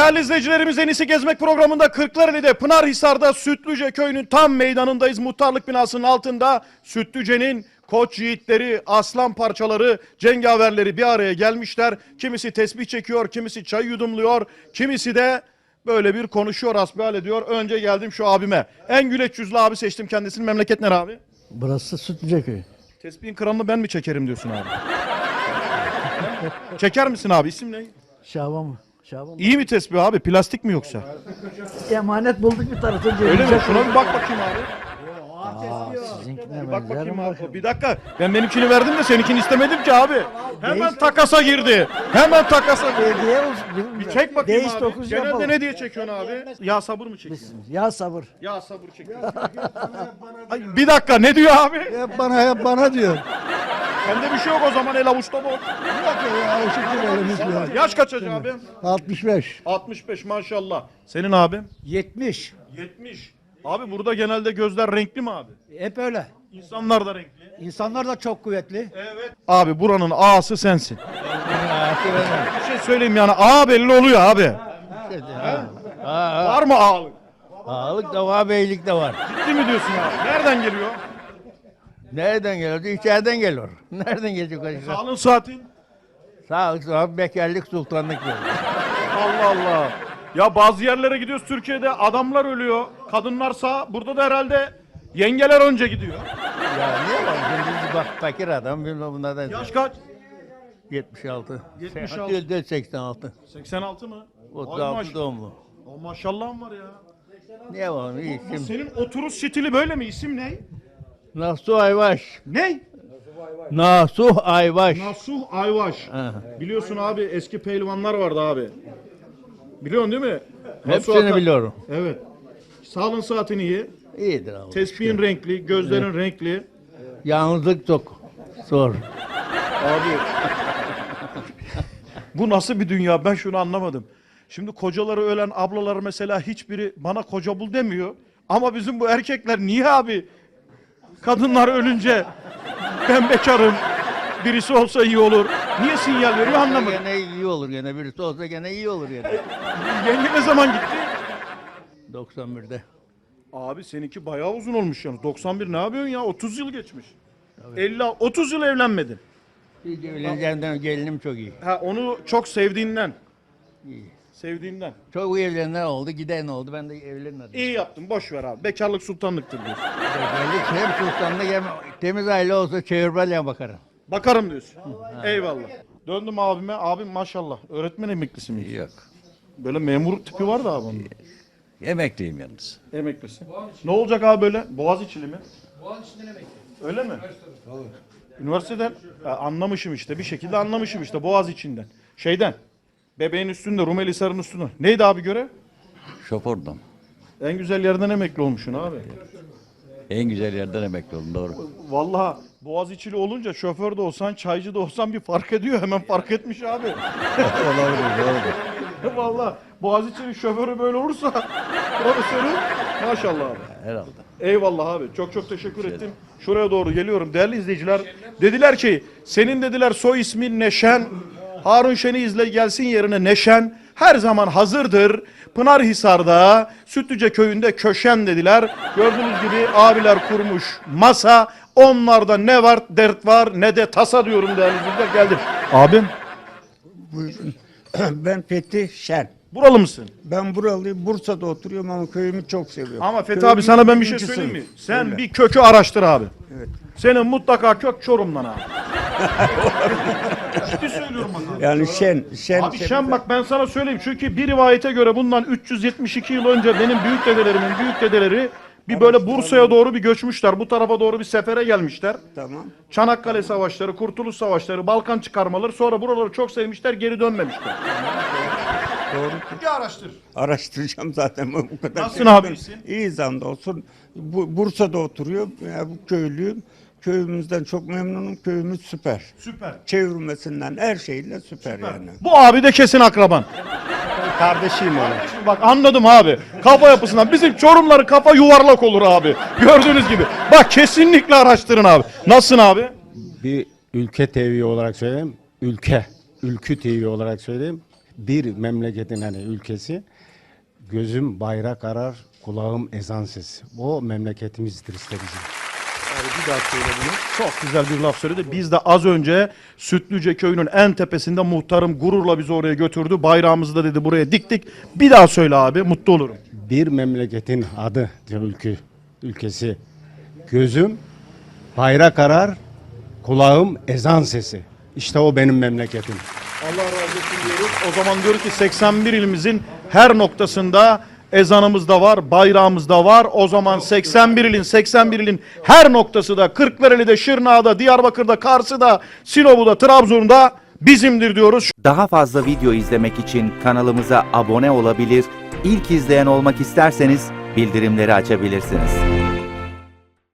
Değerli izleyicilerimiz En İyisi Gezmek programında Kırklareli'de Pınarhisar'da Sütlüce köyünün tam meydanındayız. Muhtarlık binasının altında Sütlüce'nin koç yiğitleri, aslan parçaları, cengaverleri bir araya gelmişler. Kimisi tesbih çekiyor, kimisi çay yudumluyor, kimisi de böyle bir konuşuyor, asbihal ediyor. Önce geldim şu abime. En güleç yüzlü abi seçtim kendisini. Memleket nere abi? Burası Sütlüce köyü. Tesbihin kralını ben mi çekerim diyorsun abi? Çeker misin abi? İsim ne? Şaban mı? Şaban? İyi mi tesbih abi? Plastik mi yoksa? Emanet bulduk bir tarafta. Öyle mi? Şuna bir bak bakayım abi. Sizinkine Bir bak benzer bakayım mi? abi. Bir dakika. Ben benimkini verdim de seninkini istemedim ki abi. Hemen takasa girdi. Hemen takasa girdi. Hediye olsun. Bir çek bakayım Değiş abi. dokuz Genelde yapalım. ne diye çekiyorsun abi? Ya sabır mı çekiyorsun? Ya sabır. Ya sabır çekiyorsun. Ay, bir dakika ne diyor abi? Hep bana hep bana diyor. Sende bir şey yok o zaman el avuçta boş. Yok ya şükür elimiz yok. Yaş kaç hacı abi? 65. 65 maşallah. Senin abim? 70. 70. Abi burada genelde gözler renkli mi abi? Hep öyle. İnsanlar da renkli. İnsanlar da çok kuvvetli. Evet. Abi buranın ağası sensin. bir şey söyleyeyim yani ağa belli oluyor abi. Var mı ağalık? Ağalık da var, beylik de var. Ciddi mi diyorsun abi? Nereden geliyor? Nereden geliyor? İçeriden geliyor. Nereden gelecek o işler? Sağlığın saatin. Sağlık, sıhhat, bekarlık, sultanlık. Allah Allah. Ya bazı yerlere gidiyoruz Türkiye'de adamlar ölüyor. Kadınlar sağ. Burada da herhalde yengeler önce gidiyor. ya niye var? Şimdi bak fakir adam, bilmem bunlardan. Yaş kaç? 76. 76. 76. 86. 86 mı? Vay 36 maş- doğumlu. O maşallahım var ya. Niye var? İyi isim. Senin oturuş stili böyle mi? İsim ne? Nasuh Ayvaş. Ne? Nasuh Ayvaş. Nasuh Ayvaş. Ha. Biliyorsun abi eski pehlivanlar vardı abi. Biliyorsun değil mi? Nasuh Hepsini Akar- biliyorum. Evet. Sağlığın saatin iyi. İyidir abi. Tespihin renkli, gözlerin renkli. Yalnızlık çok zor. Abi. Bu nasıl bir dünya? Ben şunu anlamadım. Şimdi kocaları ölen ablalar mesela hiçbiri bana koca bul demiyor. Ama bizim bu erkekler niye abi? Kadınlar ölünce ben bekarım. Birisi olsa iyi olur. Niye sinyal veriyor anlamadım. Gene iyi olur gene. Birisi olsa gene iyi olur gene. Yenge ne zaman gitti? 91'de. Abi seninki bayağı uzun olmuş yani. 91 ne yapıyorsun ya? 30 yıl geçmiş. 50 30 yıl evlenmedin. İlk evleneceğimden gelinim çok iyi. Ha onu çok sevdiğinden. İyi. Sevdiğinden. Çok evlenenler oldu, giden oldu. Ben de evlenmedim. İyi yaptın. Boş ver abi. Bekarlık sultanlıktır diyorsun. Geldik hem sultanlık hem temiz aile olsa çevirmeliye bakarım. Bakarım diyorsun. Eyvallah. Döndüm abime. Abim maşallah. Öğretmen emeklisi mi? Yok. Böyle memur tipi var da abi onun. Emekliyim yalnız. Emeklisi. Ne olacak abi böyle? Boğaziçi'li mi? Boğaziçi'nden emekli. Öyle mi? Üniversiteden Ha, anlamışım işte. Bir şekilde anlamışım işte Boğaziçi'nden. Şeyden. Bebeğin üstünde, Rumeli Sarı'nın üstünde. Neydi abi göre? Şofördüm. En güzel yerden emekli olmuşsun abi. En güzel yerden emekli oldum doğru. Vallahi Boğaziçi'li olunca şoför de olsan, çaycı da olsan bir fark ediyor. Hemen fark etmiş abi. Olabilir doğrudur. Vallahi Boğaziçi'nin şoförü böyle olursa profesörü maşallah abi. Herhalde. Eyvallah abi. Çok çok teşekkür ettim. Şuraya doğru geliyorum değerli izleyiciler. Dediler ki senin dediler soy ismin Neşen. Harun Şen'i izle gelsin yerine Neşen. Her zaman hazırdır. Pınarhisar'da Sütlüce köyünde köşen dediler. Gördüğünüz gibi abiler kurmuş masa. Onlarda ne var dert var ne de tasa diyorum değerli izleyiciler. Geldim. Abim Buyurun. ben Fethi Şen. buralı mısın? Ben buralıyım. Bursa'da oturuyorum ama köyümü çok seviyorum. Ama Fethi Köyümün abi sana ben bir şey ikinci söyleyeyim mi? sınıf. Sen Söyle. bir kökü araştır abi. Evet. Senin mutlaka kök Çorum'dan abi. Ciddi söylüyorum bak. Yani Şen. Şen. Abi Şen bak ben sana söyleyeyim çünkü bir rivayete göre bundan 372 yıl önce benim büyük dedelerimin büyük dedeleri bir böyle Bursa'ya doğru bir göçmüşler. Bu tarafa doğru bir sefere gelmişler. Tamam. Çanakkale savaşları, Kurtuluş savaşları, Balkan çıkarmaları sonra buraları çok sevmişler geri dönmemişler. Doğru. Bir araştır. Araştıracağım zaten bu kadar. Nasılsın şey- abi? İyi olsun. Bu, Bursa'da oturuyorum. Ya, bu köylüyüm. Köyümüzden çok memnunum. Köyümüz süper. Süper. Çevirmesinden her şeyle süper, yani. Bu abi de kesin akraban. Kardeşiyim onun. Bak anladım abi. Kafa yapısından. Bizim Çorumların kafa yuvarlak olur abi. Gördüğünüz gibi. Bak kesinlikle araştırın abi. Nasılsın abi? bir ülke TV olarak söyleyeyim. Ülke. Ülkü TV olarak söyleyeyim. bir memleketin hani ülkesi gözüm bayrak arar, kulağım ezan sesi. O memleketimizdir işte bizim. Abi bir daha söyle bunu. Çok güzel bir laf söyledi. Biz de az önce Sütlüce köyünün en tepesinde muhtarım gururla bizi oraya götürdü. Bayrağımızı da dedi buraya diktik. Bir daha söyle abi mutlu olurum. Bir memleketin adı, ülke, ülkesi. Gözüm bayrak arar, kulağım ezan sesi. İşte o benim memleketim. Allah razı olsun diyoruz. O zaman diyor ki 81 ilimizin her noktasında ezanımız da var, bayrağımız da var. O zaman 81 ilin, 81 ilin her noktası da Kırklareli'de, Şırnak'da, Diyarbakır'da, Kars'da, Sinop'da, Trabzon'da bizimdir diyoruz. Daha fazla video izlemek için kanalımıza abone olabilir, ilk izleyen olmak isterseniz bildirimleri açabilirsiniz.